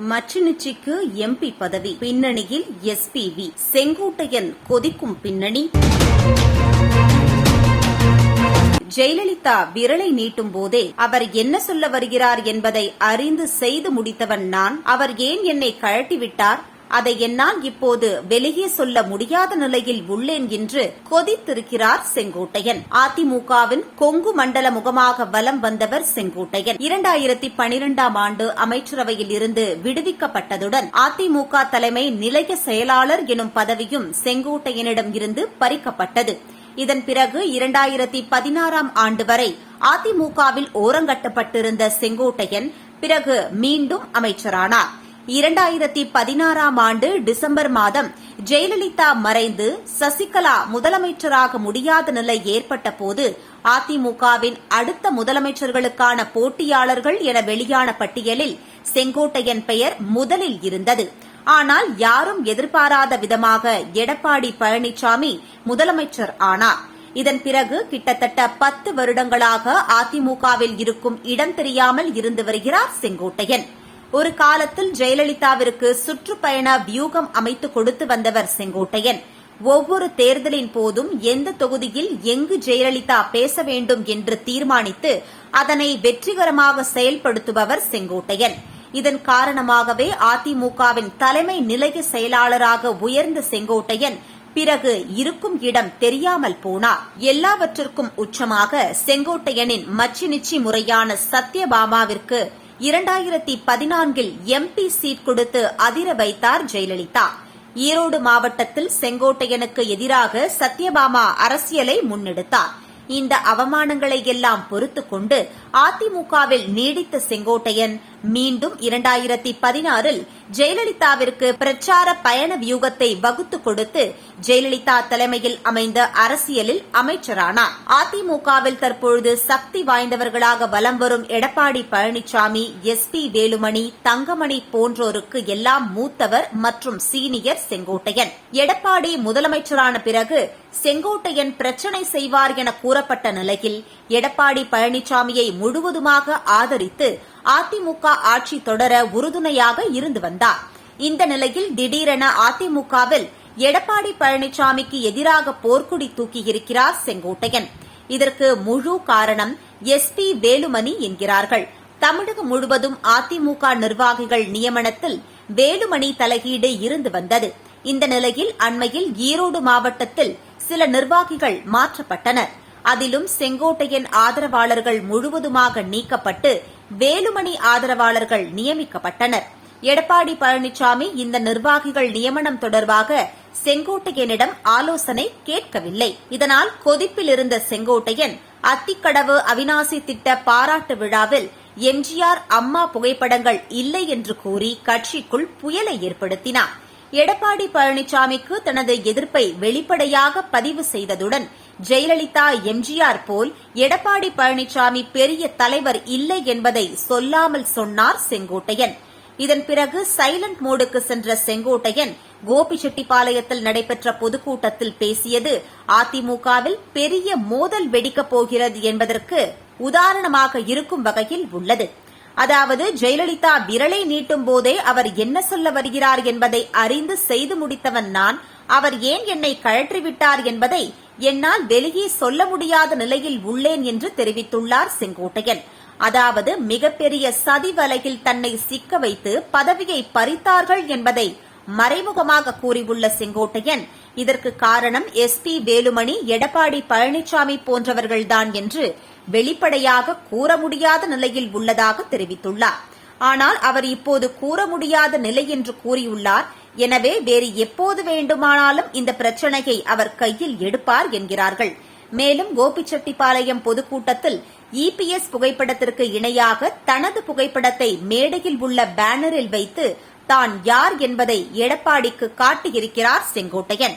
மச்சினிச்சிக்கு MP பதவி. பின்னணியில் SPB Sengottaiyan கொதிக்கும் பின்னணி. ஜெயலலிதா விரலை நீட்டும் போதே அவர் என்ன சொல்ல வருகிறார் என்பதை அறிந்து செய்து முடித்தவன் நான். அவர் ஏன் என்னை கழட்டிவிட்டார்? அதை என்னால் இப்போது வெளியே சொல்ல முடியாத நிலையில் உள்ளேன் என்று கொதித்திருக்கிறார் செங்கோட்டையன். அதிமுகவின் கொங்கு மண்டல முகமாக வலம் வந்தவர் செங்கோட்டையன். இரண்டாயிரத்தி பனிரெண்டாம் ஆண்டு அமைச்சரவையில் இருந்து விடுவிக்கப்பட்டதுடன் அதிமுக தலைமை நிலைய செயலாளர் எனும் பதவியும் செங்கோட்டையனிடம் இருந்து பறிக்கப்பட்டது. இதன் பிறகு இரண்டாயிரத்தி பதினாறாம் ஆண்டு வரை அதிமுகவில் ஓரங்கட்டப்பட்டிருந்த செங்கோட்டையன் பிறகு மீண்டும் அமைச்சரானார். இரண்டாயிரத்தி பதினாறாம் ஆண்டு டிசம்பர் மாதம் ஜெயலலிதா மறைந்து சசிகலா முதலமைச்சராக முடியாத நிலை ஏற்பட்ட போது அதிமுகவின் அடுத்த முதலமைச்சர்களுக்கான போட்டியாளர்கள் என வெளியான பட்டியலில் செங்கோட்டையன் பெயர் முதலில் இருந்தது. ஆனால் யாரும் எதிர்பாராத விதமாக எடப்பாடி பழனிசாமி முதலமைச்சர் ஆனார். இதன் பிறகு கிட்டத்தட்ட பத்து வருடங்களாக அதிமுகவில் இருக்கும் இடம் தெரியாமல் இருந்து வருகிறார் செங்கோட்டையன். ஒரு காலத்தில் ஜெயலலிதாவிற்கு சுற்றுப்பயண வியூகம் அமைத்து கொடுத்து வந்தவர் செங்கோட்டையன். ஒவ்வொரு தேர்தலின் போதும் எந்த தொகுதியில் எங்கு ஜெயலலிதா பேச வேண்டும் என்று தீர்மானித்து அதனை வெற்றிகரமாக செயல்படுத்துபவர் செங்கோட்டையன். இதன் காரணமாகவே அதிமுகவின் தலைமை நிலைய செயலாளராக உயர்ந்த செங்கோட்டையன் பிறகு இருக்கும் இடம் தெரியாமல் போனார். எல்லாவற்றிற்கும் உச்சமாக செங்கோட்டையனின் மச்சினிச்சி முறையான சத்யபாமாவிற்கு இரண்டாயிரத்தி பதினான்கில் எம்பி சீட் கொடுத்து அதிர வைத்தார் ஜெயலலிதா. ஈரோடு மாவட்டத்தில் செங்கோட்டையனுக்கு எதிராக சத்யபாமா அரசியலை முன்னெடுத்தார். இந்த அவமானங்களை எல்லாம் பொறுத்துக் கொண்டு அதிமுகவில் நீடித்த செங்கோட்டையன். மீண்டும் இரண்டாயிரத்தி பதினாறில் ஜெயலலிதாவிற்கு பிரச்சார பயண வியூகத்தை வகுத்து கொடுத்து ஜெயலலிதா தலைமையில் அமைந்த அரசியலில் அமைச்சரானார். அதிமுகவில் தற்பொழுது சக்தி வாய்ந்தவர்களாக வலம் வரும் எடப்பாடி பழனிசாமி எஸ் பி வேலுமணி தங்கமணி போன்றோருக்கு எல்லாம் மூத்தவர் மற்றும் சீனியர் செங்கோட்டையன். எடப்பாடி முதலமைச்சரான பிறகு செங்கோட்டையன் பிரச்சனை செய்வார் என கூறப்பட்ட நிலையில் எடப்பாடி பழனிசாமியை முழுவதுமாக ஆதரித்து அதிமுக ஆட்சி தொடர உறுதுணையாக இருந்து வந்தார். இந்த நிலையில் திடீரென அதிமுகவில் எடப்பாடி பழனிசாமிக்கு எதிராக போர்க்குடி தூக்கியிருக்கிறார் செங்கோட்டையன். இதற்கு முழு காரணம் எஸ் பி வேலுமணி என்கிறார்கள். தமிழகம் முழுவதும் அதிமுக நிர்வாகிகள் நியமனத்தில் வேலுமணி தலையீடு இருந்து வந்தது. இந்த நிலையில் அண்மையில் ஈரோடு மாவட்டத்தில் சில நிர்வாகிகள் மாற்றப்பட்டனர். அதிலும் செங்கோட்டையன் ஆதரவாளர்கள் முழுவதுமாக நீக்கப்பட்டு வேலுமணி ஆதரவாளர்கள் நியமிக்கப்பட்டனர். எடப்பாடி பழனிசாமி இந்த நிர்வாகிகள் நியமனம் தொடர்பாக செங்கோட்டையனிடம் ஆலோசனை கேட்கவில்லை. இதனால் கொதிப்பில் இருந்த செங்கோட்டையன் அத்திக்கடவு அவினாசி திட்ட பாராட்டு விழாவில் எம்ஜிஆர் அம்மா புகைப்படங்கள் இல்லை என்று கூறி கட்சிக்குள் புயலை ஏற்படுத்தினார். எடப்பாடி பழனிசாமிக்கு தனது எதிர்ப்பை வெளிப்படையாக பதிவு செய்ததுடன் ஜெயலலிதா எம்ஜிஆர் போல் எடப்பாடி பழனிசாமி பெரிய தலைவர் இல்லை என்பதை சொல்லாமல் சொன்னார் செங்கோட்டையன். இதன் பிறகு சைலண்ட் மோடுக்கு சென்ற செங்கோட்டையன் கோபிச்செட்டிப்பாளையத்தில் நடைபெற்ற பொதுக்கூட்டத்தில் பேசியது அதிமுகவில் பெரிய மோதல் வெடிக்கப் போகிறது என்பதற்கு உதாரணமாக இருக்கும் வகையில் உள்ளது. அதாவது ஜெயலலிதா விரலை நீட்டும் போதே அவர் என்ன சொல்ல வருகிறார் என்பதை அறிந்து செய்து முடித்தவன் நான் அவர் ஏன் என்னை கழற்றிவிட்டார் என்பதை என்னால் வெளியே சொல்ல முடியாத நிலையில் உள்ளேன் என்று தெரிவித்துள்ளார் செங்கோட்டையன். அதாவது மிகப்பெரிய சதி வலையில் தன்னை சிக்க வைத்து பதவியை பறித்தார்கள் என்பதை மறைமுகமாக கூறியுள்ள செங்கோட்டையன் இதற்கு காரணம் எஸ் பி வேலுமணி எடப்பாடி பழனிசாமி போன்றவர்கள்தான் என்று வெளிப்படையாக கூற முடியாத நிலையில் உள்ளதாக தெரிவித்துள்ளார். ஆனால் அவர் இப்போது கூற முடியாத நிலை என்று கூறியுள்ளார் எனவே வேறு எப்போது வேண்டுமானாலும் இந்த பிரச்சனையை அவர் கையில் எடுப்பார் என்கிறார்கள். மேலும் கோபிச்செட்டிப்பாளையம் பொதுக்கூட்டத்தில் இபிஎஸ் புகைப்படத்திற்கு இணையாக தனது புகைப்படத்தை மேடையில் உள்ள பேனரில் வைத்து தான் யார் என்பதை எடப்பாடிக்கு காட்டியிருக்கிறார் செங்கோட்டையன்.